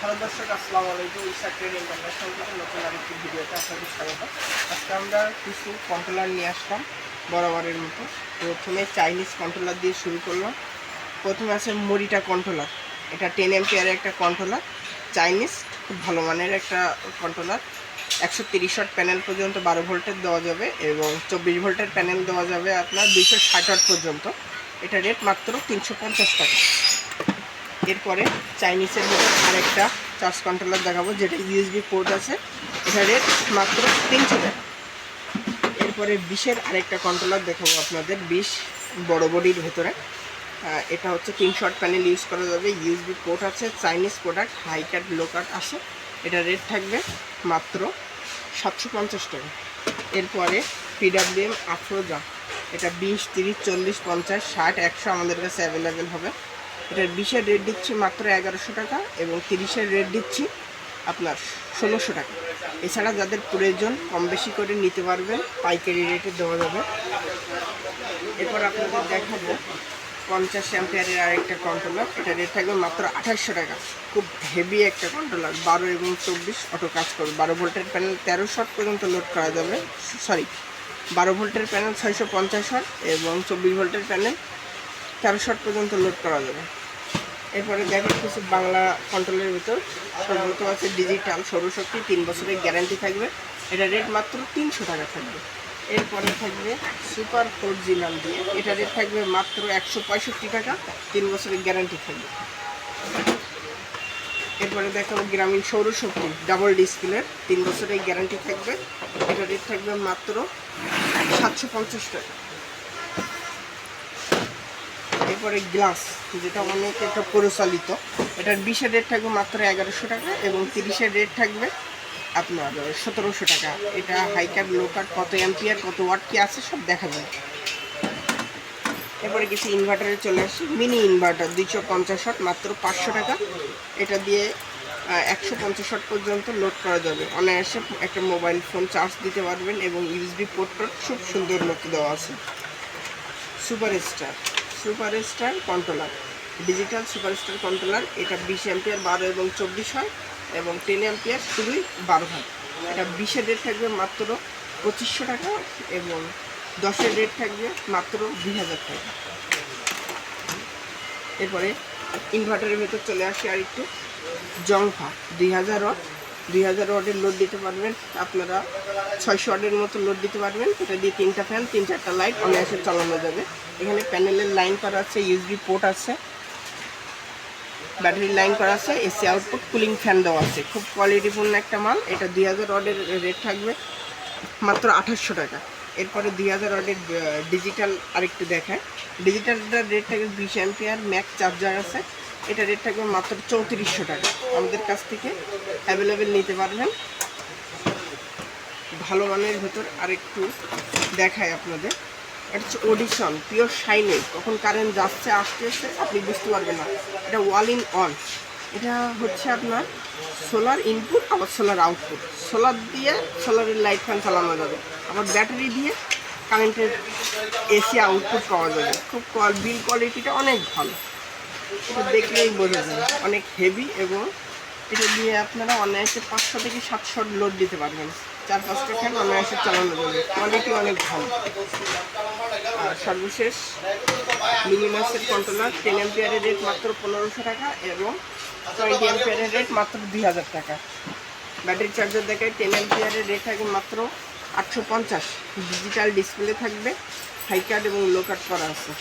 Hello দর্শক, আসসালামু আলাইকুম। ইসা ট্রেড ইন্টারন্যাশনাল থেকে নতুন আরেকটি ভিডিওতে আপনাদের স্বাগত। আজকে আমরা কিছু কন্ট্রোলার নিয়ে আসলাম, বরাবরের মতো। প্রথমে চাইনিজ কন্ট্রোলার দিয়ে শুরু করলাম। প্রথমে আছে মরিটা কন্ট্রোলার এটা টেন এমপিয়ারের একটা কন্ট্রোলার চাইনিজ খুব ভালো মানের একটা কন্ট্রোলার একশো তিরিশ ওয়াট প্যানেল পর্যন্ত বারো ভোল্টের দেওয়া যাবে এবং চব্বিশ ভোল্টের প্যানেল দেওয়া যাবে আপনার দুইশো ষাট ওয়াট পর্যন্ত। এটা রেট মাত্র তিনশো পঞ্চাশ টাকা। এরপরে চাইনিজের মধ্যে আরেকটা চার্জ কন্ট্রোলার দেখাবো, যেটা ইউএসবি পোর্ট আছে। এটা রেট মাত্র তিনশো টাকা। এরপরে বিশের আরেকটা কন্ট্রোলার দেখাবো আপনাদের, বিশ বড় বডির ভেতরে। এটা হচ্ছে তিন শর্ট প্যানেল ইউজ করা যাবে ইউএসবি পোর্ট আছে Chinese product high cut low cut আছে। এটা রেট থাকবে মাত্র সাতশো পঞ্চাশ টাকা। এরপরে পিডাব্লিউএম আফরোজা এটা বিশ, তিরিশ, চল্লিশ, পঞ্চাশ, ষাট, একশো আমাদের কাছে অ্যাভেলেবেল হবে। এটার বিশের রেট দিচ্ছি মাত্র এগারোশো টাকা এবং তিরিশের রেট দিচ্ছি আপনার ষোলোশো টাকা। এছাড়া যাদের প্রয়োজন, কম বেশি করে নিতে পারবেন, পাইকারি রেটে দেওয়া যাবে। এরপর আপনাদের দেখাবো পঞ্চাশ অ্যাম্পিয়ারের আরেকটা কন্ট্রোলার এটা রেট থাকবে মাত্র আঠাশশো টাকা। খুব হেভি একটা কন্ট্রোলার বারো এবং চব্বিশ অটো কাজ করবে। বারো ভোল্টের প্যানেল তেরো শট পর্যন্ত লোড করা যাবে। সরি বারো ভোল্টের প্যানেল ছয়শো পঞ্চাশ শট এবং চব্বিশ ভোল্টের প্যানেল তেরো শট পর্যন্ত লোড করা যাবে। এরপরে দেখো কিছু বাংলা কন্ট্রোলের ভিতর। সর্বত আছে ডিজিটাল সৌরশক্তি, তিন বছরের গ্যারান্টি থাকবে। এটা রেট মাত্র তিনশো টাকা থাকবে। এরপরে থাকবে সুপার ফোর জি নাম দিয়ে। এটা রেট থাকবে মাত্র একশো পঁয়ষট্টি টাকা, তিন বছরের গ্যারান্টি থাকবে। এরপরে দেখাবো গ্রামীণ সৌরশক্তি ডাবল ডিসপ্লের তিন বছরের গ্যারান্টি থাকবে। এটা রেট থাকবে মাত্র সাতশো পঞ্চাশ টাকা। এরপরে গ্লাস, যেটা অনেক একটা পরিচালিত। এটার বিশের রেট থাকবে মাত্র এগারোশো টাকা এবং তিরিশের রেট থাকবে আপনার সতেরোশো টাকা। এটা হাই কাট লো কাট কত এম্পিয়ার কত ওয়াট কি আছে সব দেখা যায়। এরপরে কিছু ইনভার্টারে চলে আসি। মিনি ইনভার্টার দুইশো পঞ্চাশ ওয়াট মাত্র পাঁচশো টাকা। এটা দিয়ে একশো পঞ্চাশ ওয়াট পর্যন্ত লোড করা যাবে। অনায়াসে একটা মোবাইল ফোন চার্জ দিতে পারবেন এবং ইউএসবি পোর্ট খুব সুন্দর মতো দেওয়া আছে। Super star super star controller digital super star controller, এটা বিশ অ্যাম্পিয়ার বারো এবং চব্বিশ হয় এবং টেন অ্যাম্পিয়ার শুধুই বারো হয়। এটা বিশের রেট থাকবে মাত্র পঁচিশশো টাকা এবং দশের রেট থাকবে মাত্র দুই হাজার টাকা। এরপরে ইনভার্টারের ভেতর চলে আসে আর একটু জংফা, দুই হাজার ওয়াট। দুই হাজার ওয়াটের লোড দিতে পারবেন। আপনারা ছয়শো ওয়াটের মতো লোড দিতে পারবেন। এটা দিয়ে তিনটা ফ্যান তিন, চারটা লাইট অনায়াসে চালানো যাবে। এখানে প্যানেলের লাইন করা আছে ইউএসবি পোর্ট আছে। ব্যাটারি লাইন করা আছে এসি আউটপুট কুলিং ফ্যান দেওয়া আছে। খুব কোয়ালিটিপূর্ণ একটা মাল। এটা দুই হাজার ওয়াটের রেট থাকবে মাত্র আঠাশশো টাকা। এরপরে দুই হাজার ওয়াটের ডিজিটাল আরেকটু দেখায়। ডিজিটালটার রেট থাকবে বিশ অ্যাম্পিয়ার ম্যাক চার্জার আছে। এটা রেট থাকবে মাত্র চৌত্রিশশো টাকা। আমাদের কাছ থেকে অ্যাভেলেবেল নিতে পারবেন। ভালো মানের ভেতর আরেকটু দেখায় আপনাদের। এটা হচ্ছে অডিশন পিওর শাইনে কখন কারেন্ট যাচ্ছে আসতেছে আপনি বুঝতে পারবেন না। এটা ওয়াল ইন অন এটা হচ্ছে আপনার সোলার ইনপুট আবার সোলার আউটপুট সোলার দিয়ে সোলারের লাইট ফ্যান চালানো যাবে। আবার ব্যাটারি দিয়ে কারেন্টের এসি আউটপুট পাওয়া যাবে। খুব বিল কোয়ালিটিটা অনেক ভালো। এটা দেখলেই বোঝা যায়। অনেক হেভি এবং এটা দিয়ে আপনারা অনায়াসে পাঁচশো থেকে সাতশো লোড দিতে পারবেন। চার পাঁচটা ফ্যান অনায়াসে চালানো যাবে। কোয়ালিটি অনেক ভালো। আর সর্বশেষ মিনিমাসের কন্ট্রোলার টেন এম্পিয়ারের রেট মাত্র পনেরোশো টাকা এবং টোয়েন্টি এম্পিয়ারের রেট মাত্র দুই হাজার টাকা। ব্যাটারি চার্জার দেখায় টেন এম্পিয়ারের রেট থাকবে মাত্র আটশো পঞ্চাশ। ডিজিটাল ডিসপ্লে থাকবে। হাই কার্ড এবং লো কার্ড করা আছে।